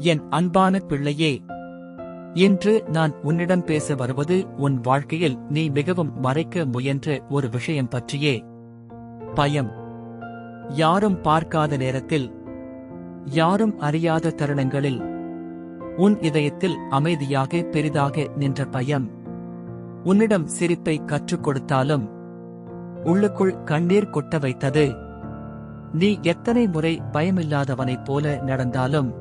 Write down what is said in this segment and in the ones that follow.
என் அன்பான பிள்ளையே இன்று நான் உன்னிடம் பேச வருவது உன் வாழ்க்கையில் நீ மிகவும் மறைக்க முயன்ற ஒரு விஷயம் பற்றியே. பயம். யாரும் பார்க்காத நேரத்தில் யாரும் அறியாத தருணங்களில் உன் இதயத்தில் அமைதியாக பெரிதாக நின்ற பயம். உன்னிடம் சிரிப்பை கற்றுக் கொடுத்தாலும் உள்ளுக்குள் கண்ணீர் கொட்ட வைத்தது. நீ எத்தனை முறை பயமில்லாதவனைப் போல நடந்தாலும்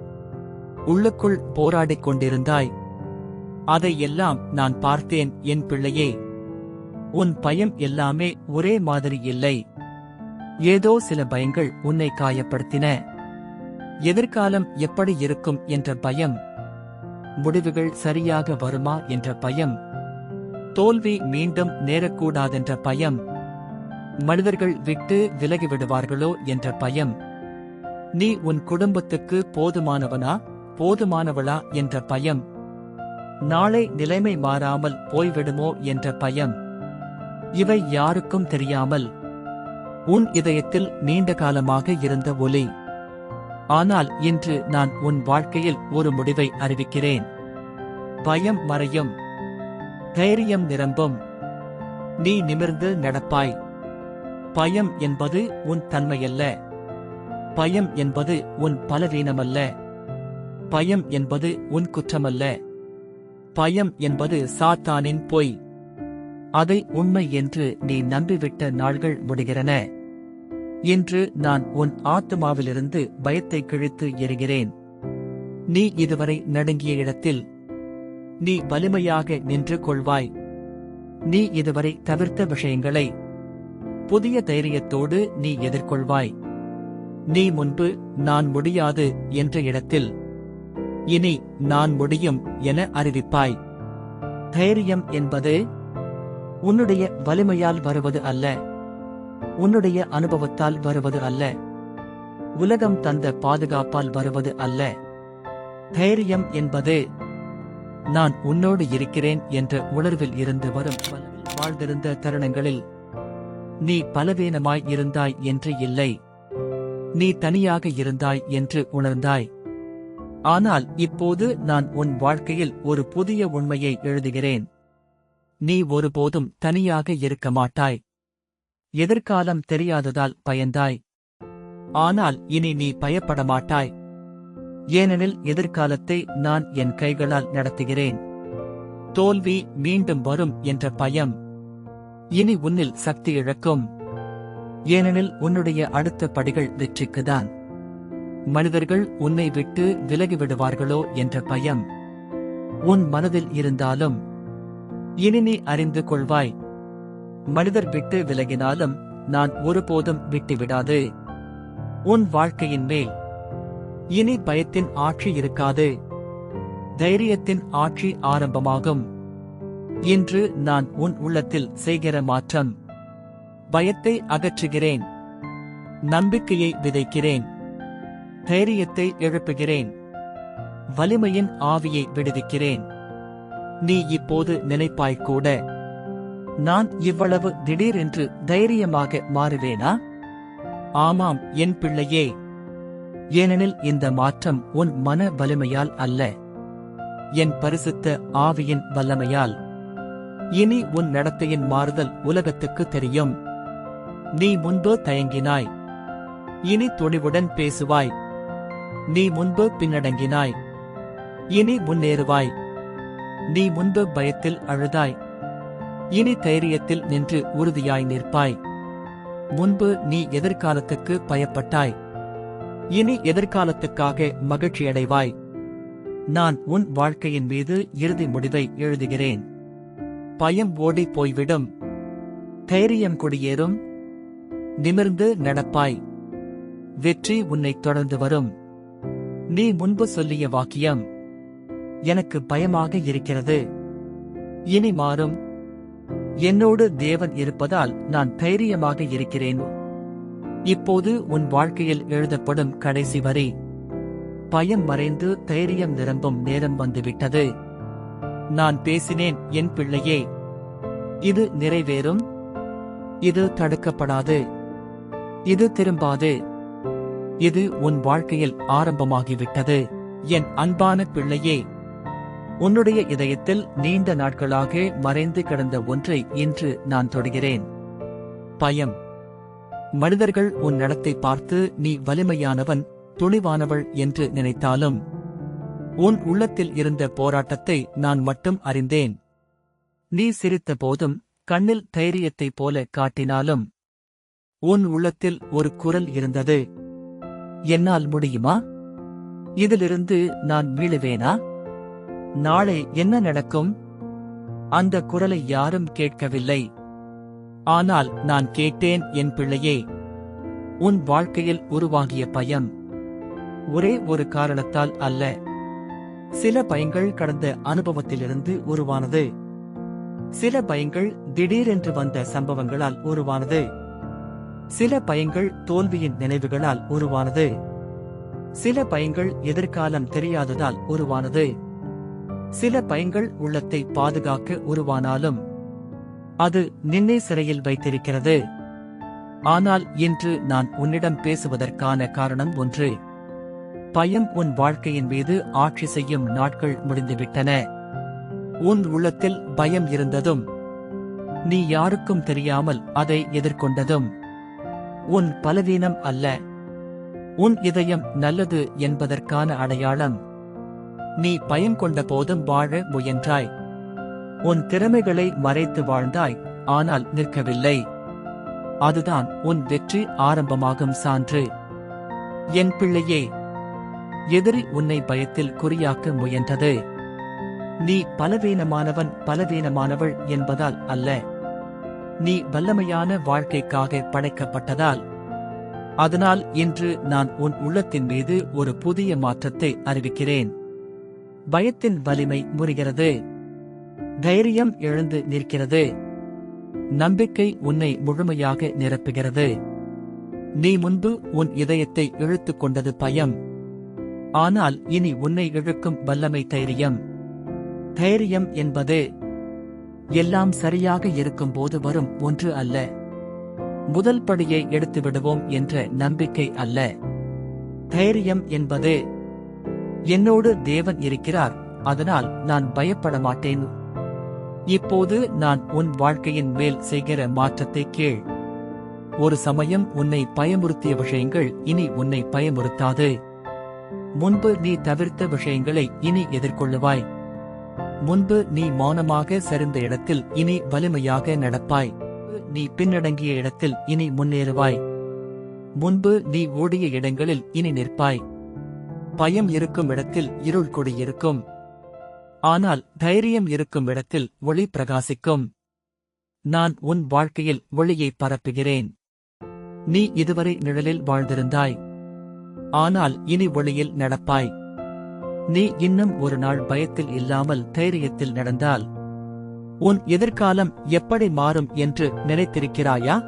உள்ளுக்குள் போராடிக் கொண்டிருந்தாய். அதை எல்லாம் நான் பார்த்தேன் என் பிள்ளையே. உன் பயம் எல்லாமே ஒரே மாதிரி இல்லை. ஏதோ சில பயங்கள் உன்னை காயப்படுத்தின. எதிர்காலம் எப்படி இருக்கும் என்ற பயம். முடிவுகள் சரியாக வருமா என்ற பயம். தோல்வி மீண்டும் நேரக்கூடாதென்ற பயம். மனிதர்கள் விட்டு விலகிவிடுவார்களோ என்ற பயம். நீ உன் குடும்பத்துக்கு போதுமானவனா? போதுமானவளா என்ற பயம். நாளை நிலைமை மாறாமல் போய்விடுமோ என்ற பயம். இவை யாருக்கும் தெரியாமல். உன் இதயத்தில் நீண்ட காலமாக இருந்த ஒலி. ஆனால் இன்று நான் உன் வாழ்க்கையில் ஒரு முடிவை அறிவிக்கிறேன். பயம் மறையும். தைரியம் நிரம்பும். நீ நிமிர்ந்து நடப்பாய். பயம் என்பது உன் தன்மையல்ல. பயம் என்பது உன் பலவீனமல்ல. பயம் என்பது உன் குற்றமல்ல. பயம் என்பது சாத்தானின் பொய். அதை உண்மை என்று நீ நம்பிவிட்ட நாள்கள் முடிகிறன. இன்று நான் உன் ஆத்மாவிலிருந்து பயத்தை கிழித்து எறிகிறேன் நீ இதுவரை நடுங்கிய இடத்தில் நீ வலிமையாக நின்று கொள்வாய். நீ இதுவரை தவிர்த்த விஷயங்களை புதிய தைரியத்தோடு நீ எதிர்கொள்வாய். நீ முன்பு நான் முடியாது என்ற இடத்தில் இனி நான் முடியும் என அறிவிப்பாய். தைரியம் என்பது உன்னுடைய வலிமையால் வருவது அல்ல. உன்னுடைய அனுபவத்தால் வருவது அல்ல. உலகம் தந்த பாதுகாப்பால் வருவது அல்ல. தைரியம் என்பது நான் உன்னோடு இருக்கிறேன் என்ற உணர்வில் இருந்து வரும் வாழ்ந்திருந்த தருணங்களில் நீ பலவீனமாய் இருந்தாய் என்று இல்லை. நீ தனியாக இருந்தாய் என்று உணர்ந்தாய். ஆனால் இப்போது நான் உன் வாழ்க்கையில் ஒரு புதிய உண்மையை எழுதுகிறேன். நீ ஒருபோதும் தனியாக இருக்க மாட்டாய். எதிர்காலம் தெரியாததால் பயந்தாய். ஆனால் இனி நீ பயப்பட மாட்டாய். ஏனெனில் எதிர்காலத்தை நான் என் கைகளால் நடத்துகிறேன். தோல்வி மீண்டும் வரும் என்ற பயம். இனி உன்னில் சக்தி இழக்கும். ஏனெனில் உன்னுடைய அடுத்த படிகள் வெற்றிக்குதான். மனிதர்கள் உன்னை விட்டு விலகி விடுவார்களோ என்ற பயம் உன் மனதில் இருந்தாலும் இனி நீ அறிந்து கொள்வாய். மனிதர் விட்டு விலகினாலும் நான் ஒருபோதும் விட்டுவிடாது. உன் வாழ்க்கையின் மேல் இனி பயத்தின் ஆட்சி இருக்காது. தைரியத்தின் ஆட்சி ஆரம்பமாகும். இன்று நான் உன் உள்ளத்தில் செய்கிற மாற்றம். பயத்தை அகற்றுகிறேன். நம்பிக்கையை விதைக்கிறேன். தைரியத்தை எழுப்புகிறேன். வலிமையின் ஆவியை விடுவிக்கிறேன். நீ இப்போது நினைப்பாய்க்கூட நான் இவ்வளவு திடீரென்று தைரியமாக மாறுவேனா? ஆமாம் என் பிள்ளையே. ஏனெனில் இந்த மாற்றம் உன் மன வலிமையால் அல்ல. என் பரிசுத்த ஆவியின் வல்லமையால். இனி உன் நடத்தையின் மாறுதல் உலகத்துக்கு தெரியும். நீ முன்பு தயங்கினாய். இனி துணிவுடன் பேசுவாய். நீ முன்பு பின்னடங்கினாய். இனி முன்னேறுவாய். நீ முன்பு பயத்தில் அழுதாய். இனி தைரியத்தில் நின்று உறுதியாய் நிற்பாய். முன்பு நீ எதிர்காலத்துக்கு பயப்பட்டாய். இனி எதிர்காலத்துக்காக மகிழ்ச்சியடைவாய். நான் உன் வாழ்க்கையின் மீது இறுதி முடிவை எழுதுகிறேன். பயம் ஓடி போய்விடும். தைரியம் குடியேறும். நிமிர்ந்து நடப்பாய். வெற்றி உன்னை தொடர்ந்து வரும். நீ முன்பு சொல்லிய வாக்கியம் எனக்கு பயமாக இருக்கிறது. இனி மாறும். என்னோடு தேவன் இருப்பதால் நான் தைரியமாக இருக்கிறேன். இப்போது உன் வாழ்க்கையில் எழுதப்படும் கடைசி வரி. பயம் மறைந்து தைரியம் நிரம்பும் நேரம் வந்துவிட்டது. நான் பேசினேன் என் பிள்ளையே இது நிறைவேறும். இது தடுக்கப்படாது. இது திரும்பாது. இது உன் வாழ்க்கையில் ஆரம்பமாகிவிட்டது. என் அன்பான பிள்ளையே உன்னுடைய இதயத்தில் நீண்ட நாட்களாக மறைந்து கிடந்த ஒன்றை இன்று நான் தொடுகிறேன். பயம். மனிதர்கள் உன் நடத்தை பார்த்து நீ வலிமையானவன் துணிவானவள் என்று நினைத்தாலும் உன் உள்ளத்தில் இருந்த போராட்டத்தை நான் மட்டும் அறிந்தேன். நீ சிரித்த போதும் கண்ணில் தைரியத்தைப் போல காட்டினாலும் உன் உள்ளத்தில் ஒரு குரல் இருந்தது. என்னால் முடியுமா? இதிலிருந்து நான் மீளுவேனா நாளை என்ன நடக்கும்? அந்த குரலை யாரும் கேட்கவில்லை. ஆனால் நான் கேட்டேன் என் பிள்ளையே. உன் வாழ்க்கையில் உருவாகிய பயம் ஒரே ஒரு காரணத்தால் அல்ல. சில பயங்கள் கடந்த அனுபவத்திலிருந்து உருவானது. சில பயங்கள் திடீரென்று வந்த சம்பவங்களால் உருவானது. சில பயங்கள் தோல்வியின் நினைவுகளால் உருவானது. சில பயங்கள் எதிர்காலம் தெரியாததால் உருவானது. சில பயங்கள் உள்ளத்தை பாதுகாக்க உருவானாலும் அது நின்னே சிறையில் வைத்திருக்கிறது. ஆனால் இன்று நான் உன்னிடம் பேசுவதற்கான காரணம் ஒன்று. பயம் உன் வாழ்க்கையின் மீது ஆட்சி செய்யும் நாட்கள் முடிந்துவிட்டன. உன் உள்ளத்தில் பயம் இருந்ததும் நீ யாருக்கும் தெரியாமல் அதை எதிர்கொண்டதும் உன் பலவீனம் அல்ல. உன் இதயம் நல்லது என்பதற்கான அடையாளம். நீ பயம் கொண்ட போதும் வாழ முயன்றாய். உன் திறமைகளை மறைத்து வாழ்ந்தாய் ஆனால் நிற்கவில்லை. அதுதான் உன் வெற்றி ஆரம்பமாகும் சான்று. என் பிள்ளையே எதிரி உன்னை பயத்தில் குறியாக்க முயன்றது. நீ பலவீனமானவன் பலவீனமானவள் என்பதால் அல்ல. நீ வல்லமையான வாழ்க்கைக்காக படைக்கப்பட்டதால். அதனால் இன்று நான் உன் உள்ளத்தின் மீது ஒரு புதிய மாற்றத்தை அறிவிக்கிறேன். பயத்தின் வலிமை முறிகிறது. தைரியம் எழுந்து நிற்கிறது. நம்பிக்கை உன்னை முழுமையாக நிரப்புகிறது. நீ முன்பு உன் இதயத்தை இழுத்துக் கொண்டது பயம். ஆனால் இனி உன்னை இழுக்கும் வல்லமை தைரியம். தைரியம் என்பது எல்லாம் சரியாக இருக்கும்போது வரும் ஒன்று அல்ல. முதல் படியை எடுத்து விடுவோம் என்ற நம்பிக்கை அல்ல. தைரியம் என்பது என்னோடு தேவன் இருக்கிறார் அதனால் நான் பயப்பட மாட்டேன். இப்போது நான் உன் வாழ்க்கையின் மேல் செய்கிற மாற்றத்தை கேள். ஒரு சமயம் உன்னை பயமுறுத்திய விஷயங்கள் இனி உன்னை பயமுறுத்தாது. முன்பு நீ தவிர்த்த விஷயங்களை இனி எதிர்கொள்ளுவாய். முன்பு நீ மௌனமாக சரிந்த இடத்தில் இனி வலிமையாக நடப்பாய். நீ பின்னடங்கிய இடத்தில் இனி முன்னேறுவாய். முன்பு நீ ஓடிய இடங்களில் இனி நிற்பாய். பயம் இருக்கும் இடத்தில் இருள் கொடியிருக்கும் ஆனால் தைரியம் இருக்கும் இடத்தில் ஒளி பிரகாசிக்கும். நான் உன் வாழ்க்கையில் ஒளியை பரப்புகிறேன். நீ இதுவரை நிழலில் வாழ்ந்திருந்தாய். ஆனால் இனி ஒளியில் நடப்பாய். நீ இன்னும் ஒரு நாள் பயத்தில் இல்லாமல் தைரியத்தில் நடந்தால் உன் எதிர்காலம் எப்படி மாறும் என்று நினைத்திருக்கிறாயா?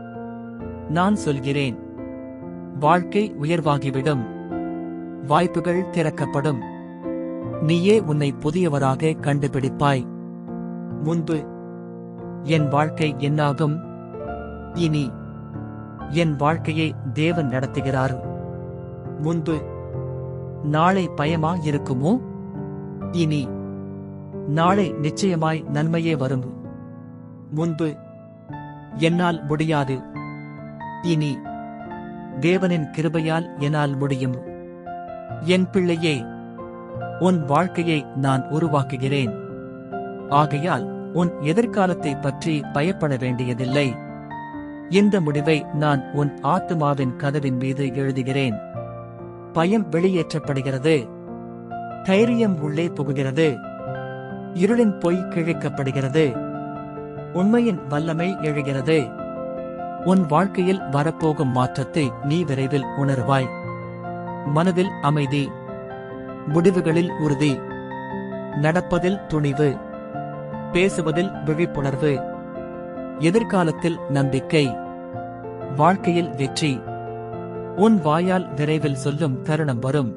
நான் சொல்கிறேன். வாழ்க்கை உயர்வாகிவிடும். வாய்ப்புகள் திறக்கப்படும். நீயே உன்னை புதியவராக கண்டுபிடிப்பாய். முன்பு என் வாழ்க்கை என்னாகும்? இனி என் வாழ்க்கையை தேவன் நடத்துகிறார். முன்பு நாளை பயமா இருக்குமோ இனி நாளை நிச்சயமாய் நன்மையே வரும். முன்பு என்னால் முடியாது. இனி தேவனின் கிருபையால் என்னால் முடியும். என் பிள்ளையே உன் வாழ்க்கையை நான் உருவாக்குகிறேன். ஆகையால் உன் எதிர்காலத்தை பற்றி பயப்பட வேண்டியதில்லை. இந்த முடிவை நான் உன் ஆத்துமாவின் கதவின் மீது எழுதுகிறேன். பயம் வெளியேற்றப்படுகிறது. தைரியம் உள்ளே புகுகிறது. இருளின் பொய் கிழிக்கப்படுகிறது. உண்மையின் வல்லமை எழுகிறது. உன் வாழ்க்கையில் வரப்போகும் மாற்றத்தை நீ விரைவில் உணர்வாய். மனதில் அமைதி. முடிவுகளில் உறுதி. நடப்பதில் துணிவு. பேசுவதில் விழிப்புணர்வு. எதிர்காலத்தில் நம்பிக்கை. வாழ்க்கையில் வெற்றி. உன் வாயால் விரைவில் சொல்லும் தருணம் வரும்.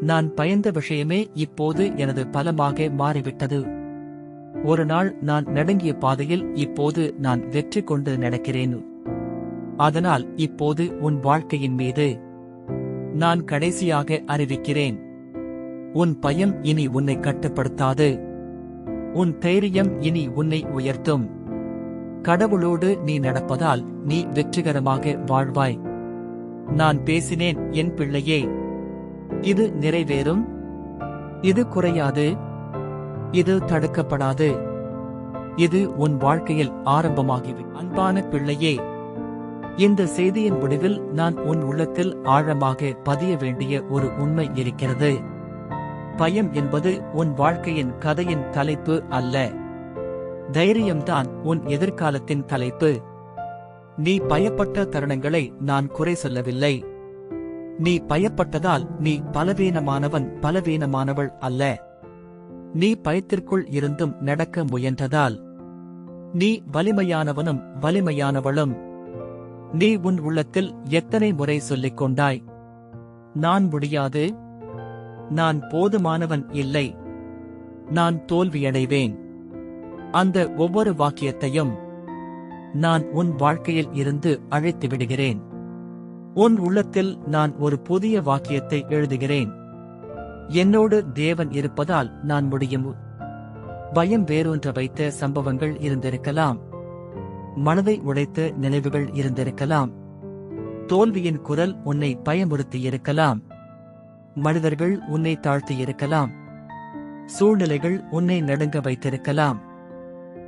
நான் பயந்த விஷயமே இப்போது எனது பலமாக மாறிவிட்டது. ஒரு நாள் நான் நடுங்கிய பாதையில் இப்போது நான் வெற்றி கொண்டு நடக்கிறேன். அதனால் இப்போது உன் வாழ்க்கையின் மீது நான் கடைசியாக அறிவிக்கிறேன். உன் பயம் இனி உன்னை கட்டுப்படுத்தாது. உன் தைரியம் இனி உன்னை உயர்த்தும். கடவுளோடு நீ நடப்பதால் நீ வெற்றிகரமாக வாழ்வாய். நான் பேசினேன் என் பிள்ளையே. இது நிறைவேறும். இது குறையாது. இது தடுக்கப்படாது. இது உன் வாழ்க்கையில் ஆரம்பமாகிவி. அன்பான பிள்ளையே இந்த செய்தியின் முடிவில் நான் உன் உள்ளத்தில் ஆழமாக பதிய வேண்டிய ஒரு உண்மை இருக்கிறது. பயம் என்பது உன் வாழ்க்கையின் கதையின் தலைப்பு அல்ல. தைரியம்தான் உன் எதிர்காலத்தின் தலைப்பு. நீ பயப்பட்ட தருணங்களை நான் குறை சொல்லவில்லை. நீ பயப்பட்டதால் நீ பலவீனமானவன் பலவீனமானவள் அல்ல. நீ பயத்திற்குள் இருந்தும் நடக்க முயன்றதால். நீ வலிமையானவனும் வலிமையானவளும். நீ உன் உள்ளத்தில் எத்தனை முறை சொல்லிக் கொண்டாய்? நான் முடியாது. நான் போதுமானவன் இல்லை. நான் தோல்வியடைவேன். அந்த ஒவ்வொரு வாக்கியத்தையும் நான் உன் வாழ்க்கையில் இருந்து அழைத்து விடுகிறேன். உன் உள்ளத்தில் நான் ஒரு புதிய வாக்கியத்தை எழுதுகிறேன். என்னோடு தேவன் இருப்பதால் நான் முடியும். பயம் வேறொன்று வைத்த சம்பவங்கள் இருந்திருக்கலாம். மனதை உடைத்த நினைவுகள் இருந்திருக்கலாம். தோல்வியின் குரல் உன்னை பயமுறுத்தியிருக்கலாம் மனிதர்கள் உன்னை தாழ்த்தியிருக்கலாம் சூழ்நிலைகள் உன்னை நடுங்க வைத்திருக்கலாம்.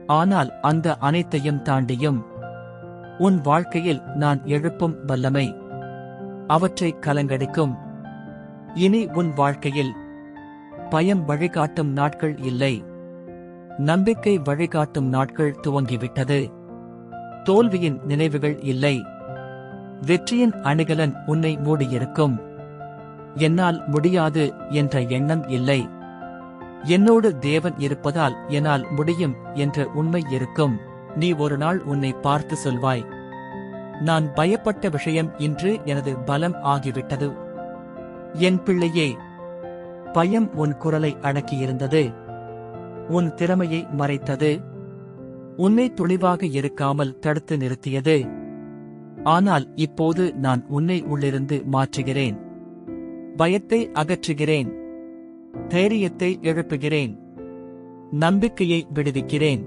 ஆனால் அந்த அனைத்தையும் தாண்டியும் உன் வாழ்க்கையில் நான் எழுப்பும் வல்லமை அவற்றை கலங்கடிக்கும். இனி உன் வாழ்க்கையில் பயம் வழிகாட்டும் நாட்கள் இல்லை. நம்பிக்கை வழிகாட்டும் நாட்கள் துவங்கிவிட்டது. தோல்வியின் நினைவுகள் இல்லை. வெற்றியின் அணிகலன் உன்னை மூடியிருக்கும். என்னால் முடியாது என்ற எண்ணம் இல்லை. என்னோடு தேவன் இருப்பதால் என்னால் முடியும் என்ற உண்மை இருக்கும். நீ ஒரு நாள் உன்னை பார்த்து சொல்வாய். நான் பயப்பட்ட விஷயம் இன்று எனது பலம் ஆகிவிட்டது. என் பிள்ளையே பயம் உன் குரலை அடக்கியிருந்தது. உன் திறமையை மறைத்தது. உன்னை துணிவாக இருக்காமல் தடுத்து நிறுத்தியது. ஆனால் இப்போது நான் உன்னை உள்ளிருந்து மாற்றுகிறேன். பயத்தை அகற்றுகிறேன். தைரியத்தை எழுப்புகிறேன். நம்பிக்கையை விடுவிக்கிறேன்.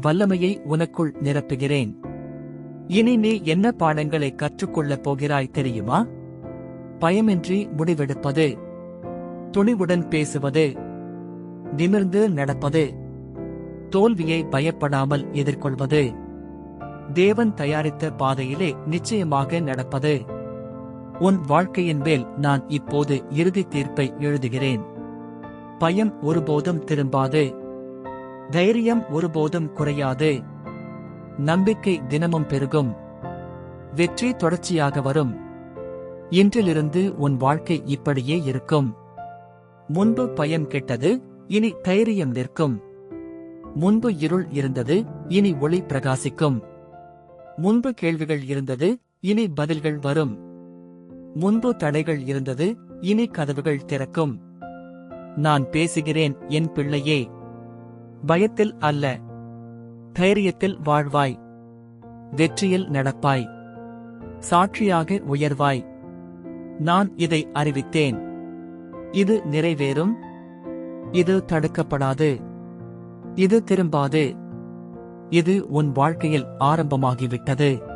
வல்லமையை உனக்குள் நிரப்புகிறேன். இனி நீ என்ன பாடங்களை கற்றுக்கொள்ளப் போகிறாய் தெரியுமா? பயமின்றி முடிவெடுப்பது. துணிவுடன் பேசுவது. நிமிர்ந்து நடப்பது. தோல்வியை பயப்படாமல் எதிர்கொள்வது. தேவன் தயாரித்த பாதையிலே நிச்சயமாக நடப்பது. உன் வாழ்க்கையின் மேல் நான் இப்போது இறுதி தீர்ப்பை எழுதுகிறேன். பயம் ஒருபோதும் திரும்பாது. தைரியம் ஒருபோதும் குறையாது. நம்பிக்கை தினமும் பெருகும். வெற்றி தொடர்ச்சியாக வரும். இன்றிலிருந்து உன் வாழ்க்கை இப்படியே இருக்கும். முன்பு பயம் கெட்டது இனி தைரியம் நிற்கும். முன்பு இருள் இருந்தது இனி ஒளி பிரகாசிக்கும். முன்பு கேள்விகள் இருந்தது இனி பதில்கள் வரும். முன்பு தடைகள் இருந்தது இனி கதவுகள் திறக்கும். நான் பேசுகிறேன் என் பிள்ளையே. பயத்தில் அல்ல. தைரியத்தில் வாழ்வாய். வெற்றியில் நடப்பாய். சாட்சியாக உயர்வாய். நான் இதை அறிவித்தேன். இது நிறைவேறும். இது தடுக்கப்படாது. இது திரும்பாது. இது உன் வாழ்க்கையில் ஆரம்பமாகிவிட்டது.